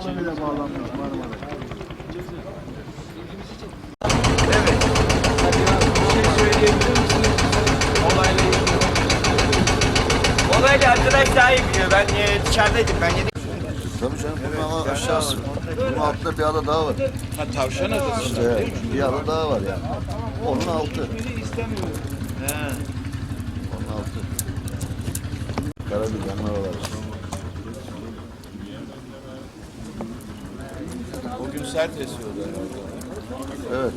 Evet. Bir şey söyleyebilir misiniz olayla. Ben e, dışarıdaydım. Ben yedim. Tabii canım bunun aşağısı. Bunun altında bir ada daha var. Ha, tavşan adası. İşte bir ada daha var yani. Onun altı. Ha. Onun altı. Karagül'den oralar. Bugün sert esiyordu herhalde. Evet.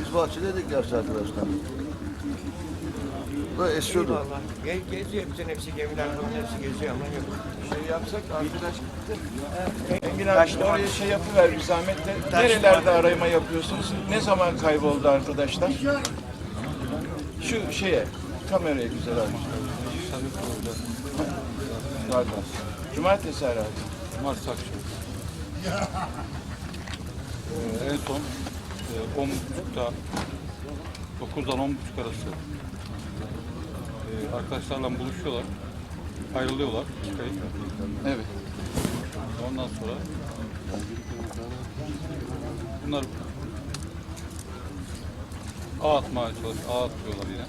Biz bahçedeydik gerçi arkadaşlar. Bu da esiyordu. Eyvallah. Ge geziyor bütün hepsi gemiler falan hepsi geziyor ama yok. Şey yapsak arkadaş gitti. Engin Taş abi oraya şey yapıver bir zahmet de. Taş Nerelerde var. arayma yapıyorsunuz? Ne zaman kayboldu arkadaşlar? Şu şeye, kameraya güzel abi. Pardon. Cumartesi herhalde. Cumartesi akşam. Ee, en son e, 10.30'da 9'dan 10.30 arası e, arkadaşlarla buluşuyorlar. Ayrılıyorlar. Çıkayıp. Evet. Ondan sonra bunlar ağ atmaya çalış, ağ atıyorlar yine.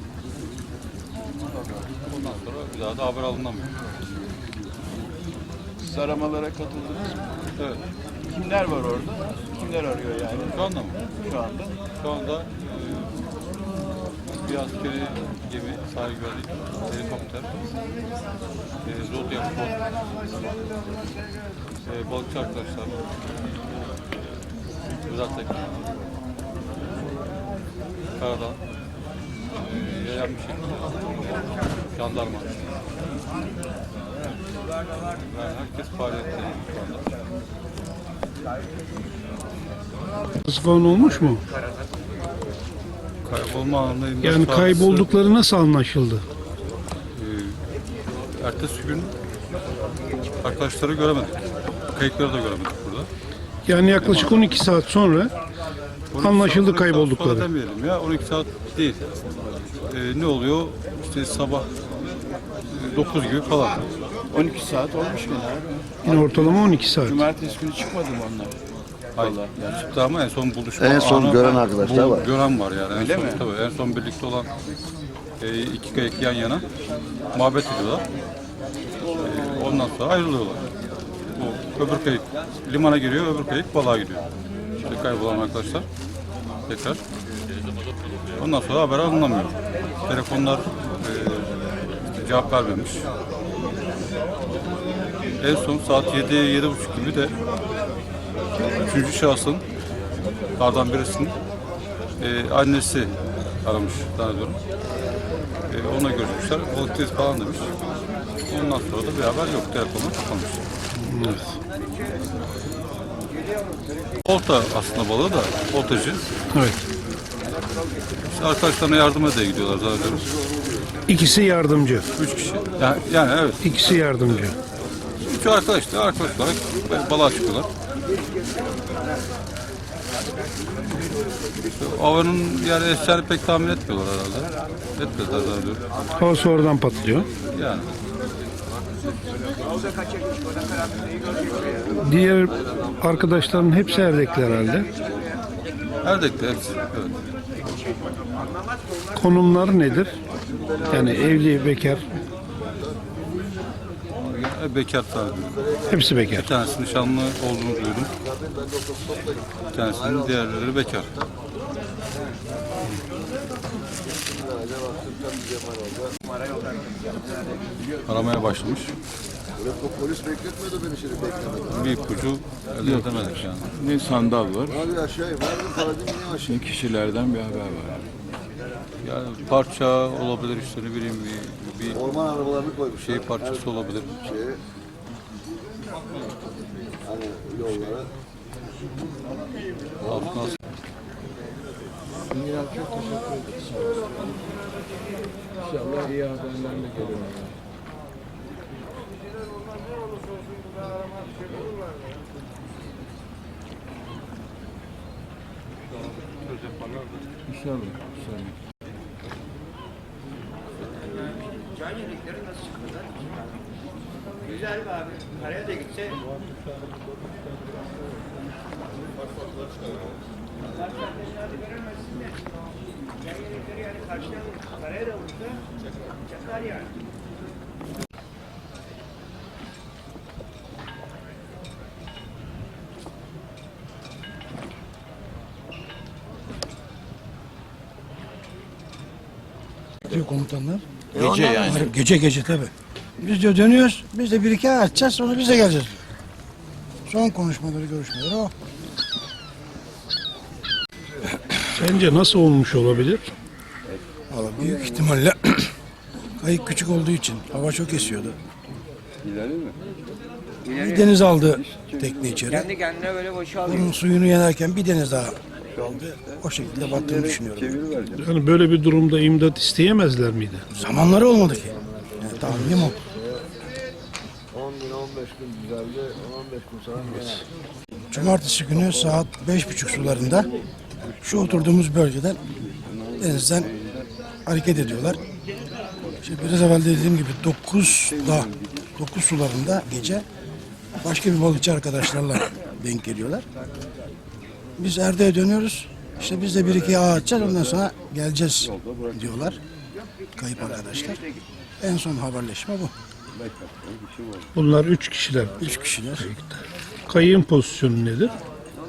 Ondan sonra bir daha da haber alınamıyor. Siz aramalara katıldınız mı? Evet. Kimler var orada? Kimler arıyor yani Şu anda mı? şu anda? Şu anda e, bir askeri gemi, sahil güvenlik, helikopter, e, Zodiac bot, e, balıkçı arkadaşlar, Rıza Tekin, Karadan, e, yayan bir şey, jandarma. Yani herkes faaliyette şu anda. Falan olmuş mu? Kaybolma anında imdat Yani kayboldukları nasıl anlaşıldı? Ee, ertesi gün arkadaşları göremedik. Kayıkları da göremedik burada. Yani yaklaşık 12 saat sonra 12 Anlaşıldı saat, 12 saat kayboldukları. Sonra demeyelim ya 12 saat değil. Ee, ne oluyor? İşte sabah 9 gibi falan. 12 saat olmuş mu abi? yine ortalama 12 saat. Cumartesi günü çıkmadı mı onlar? Hayır. Yani çıktı ama en son buluşma. En son anı- gören arkadaşlar bu- var. Gören var yani. En Öyle son, mi? Tabii en son birlikte olan e, iki kayık yan yana muhabbet ediyorlar. E, ondan sonra ayrılıyorlar. Bu öbür kayık limana giriyor, öbür kayık balığa gidiyor. İşte kaybolan arkadaşlar tekrar. Ondan sonra haber alınamıyor. Telefonlar e, cevap vermemiş. En son saat 7 yedi buçuk gibi de üçüncü şahsın kardan birisinin e, annesi aramış zannediyorum. E, ona görüşmüşler. Balıktayız falan demiş. Ondan sonra da bir haber yok. Telefonu kapamış. Olta aslında balığı da oltacı. Evet. İşte arkadaşlarına yardım edeye gidiyorlar zannediyorum. İkisi yardımcı. Üç kişi. Yani, yani evet. İkisi yardımcı. Üç arkadaş da arkadaş olarak balığa çıkıyorlar. İşte Havanın yani eseceğini pek tahmin etmiyorlar herhalde. Etmediler zannediyorum. Hava sonradan patlıyor. Yani. Diğer arkadaşların hepsi Erdekli herhalde. Erdek'te hepsi. Evet. Konumları nedir? Yani evli, bekar, bekar zannediyorum. hepsi bekar. Bir tanesi nişanlı olduğunu duydum. Bir tanesinin diğerleri bekar. Aramaya başlamış. Böyle polis bekletmedi beni şimdi beklemedi. Bir ipucu elde edemedik yani. Ne sandal var, Abi aşağıya vardı Karadeniz niye aşağı? ne kişilerden bir haber var. Yani parça olabilir işte ne bileyim bir, bir Orman arabalarını koymuşlar. şey parçası olabilir. Şeye. Hani yollara. Altına İnşallah iyi haberlerle geliyor. İnşallah. İnşallah. Can yedekleri nasıl çıkıyorlar? Güzel be abi. Karaya da gitse. Yani karşıdan karaya da vursa çakar yani. Diyor komutanlar. Gece yani. Hayır, Gece gece tabi. Biz diyor dönüyoruz. Biz de bir iki ay açacağız sonra biz de geleceğiz. diyor. Son konuşmaları görüşmeleri o. Sence nasıl olmuş olabilir? Valla büyük ihtimalle kayık küçük olduğu için hava çok esiyordu. Bir deniz aldı tekne içeri. Kendi kendine böyle boşalıyor. Bunun suyunu yenerken bir deniz daha aldı. O şekilde battığını düşünüyorum. Yani böyle bir durumda imdat isteyemezler miydi? Zamanları olmadı ki. Yani tahminim o. 10 gün 15 gün düzeldi. 15 gün sonra. Cumartesi günü saat beş buçuk sularında şu oturduğumuz bölgeden denizden hareket ediyorlar. İşte biraz evvel dediğim gibi 9'da 9 sularında gece başka bir balıkçı arkadaşlarla denk geliyorlar. Biz Erde'ye dönüyoruz. İşte biz de bir iki ağ atacağız ondan sonra geleceğiz diyorlar. Kayıp arkadaşlar. En son haberleşme bu. Bunlar üç kişiler. Üç kişiler. Kayığın pozisyonu nedir?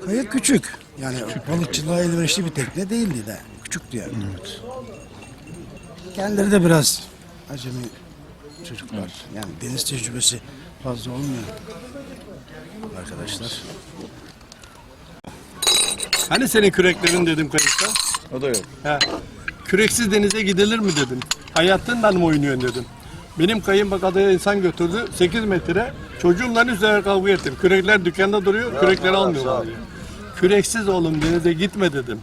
Kayık küçük. Yani balıkçılığa elverişli bir tekne değildi de. Küçüktü yani. Kendileri de biraz acemi çocuklar. Yani deniz tecrübesi fazla olmuyor. Arkadaşlar. Hani senin küreklerin dedim kayıkta. O da yok. He. Küreksiz denize gidilir mi dedim. Hayatından mı oynuyorsun dedim. Benim kayın bak adaya insan götürdü 8 metre. Çocuğumla üzerine kavga ettim. Kürekler dükkanda duruyor, kürekleri almıyorlar diye. Küreksiz oğlum denize gitme dedim.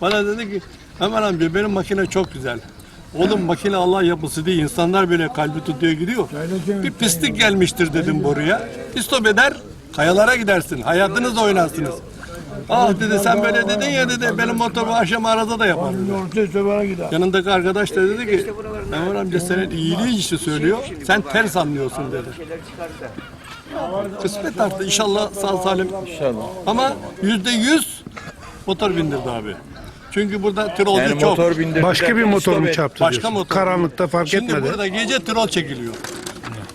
Bana dedi ki hemen amca benim makine çok güzel. Oğlum makine Allah yapısı değil. İnsanlar böyle kalbi tutuyor gidiyor. Bir pislik gelmiştir dedim boruya. İstop eder, kayalara gidersin. Hayatınızla oynarsınız. Ah dedi sen böyle dedin ya dedi benim motoru akşam arada da yaparım. Yanındaki arkadaş da dedi ki Ömer amca senin iyiliği işte söylüyor. Sen ters anlıyorsun dedi. Kısmet artık inşallah sağ salim. İnşallah. Ama yüzde yüz motor bindirdi abi. Çünkü burada trolcu Yani çok. motor bindirdi. Başka bir motor mu çarptı Başka diyorsun? motor. Karanlıkta fark Şimdi etmedi. burada gece trol çekiliyor.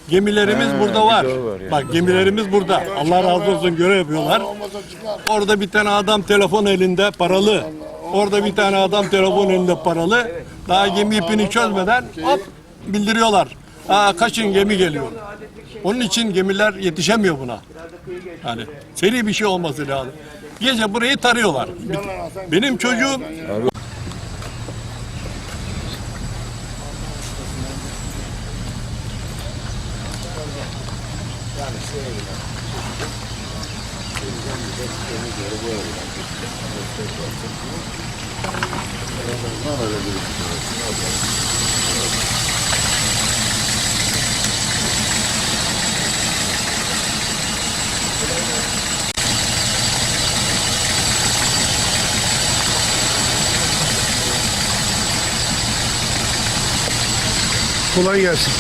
Gemilerimiz burada var. bir de o var yani. Bak gemilerimiz burada. Allah razı olsun görev yapıyorlar. Orada bir tane adam telefon elinde paralı. Orada bir tane adam telefon elinde paralı. Daha gemi ipini çözmeden hop bildiriyorlar. Aa, kaçın gemi geliyor. Onun için gemiler yetişemiyor buna. Yani seri bir şey olması lazım. Gece burayı tarıyorlar. Benim çocuğum Kolay gelsin.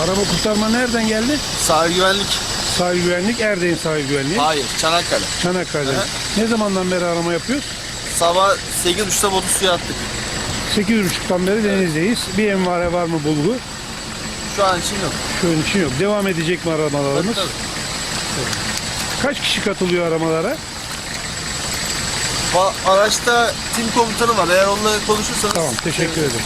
Araba kurtarma nereden geldi? Sahil güvenlik. Sahil güvenlik, Erdeğin sahil güvenliği. Hayır. Çanakkale. Çanakkale. Ne zamandan beri arama yapıyoruz? Sabah 8.30'da botu suya attık. 8.30'dan beri denizdeyiz. Bir envare var mı bulgu? Şu an için yok. Şu an için yok. Devam edecek mi aramalarımız? Tabii, Kaç kişi katılıyor aramalara? Ba- araçta tim komutanı var. Eğer onunla konuşursanız Tamam, teşekkür ederim.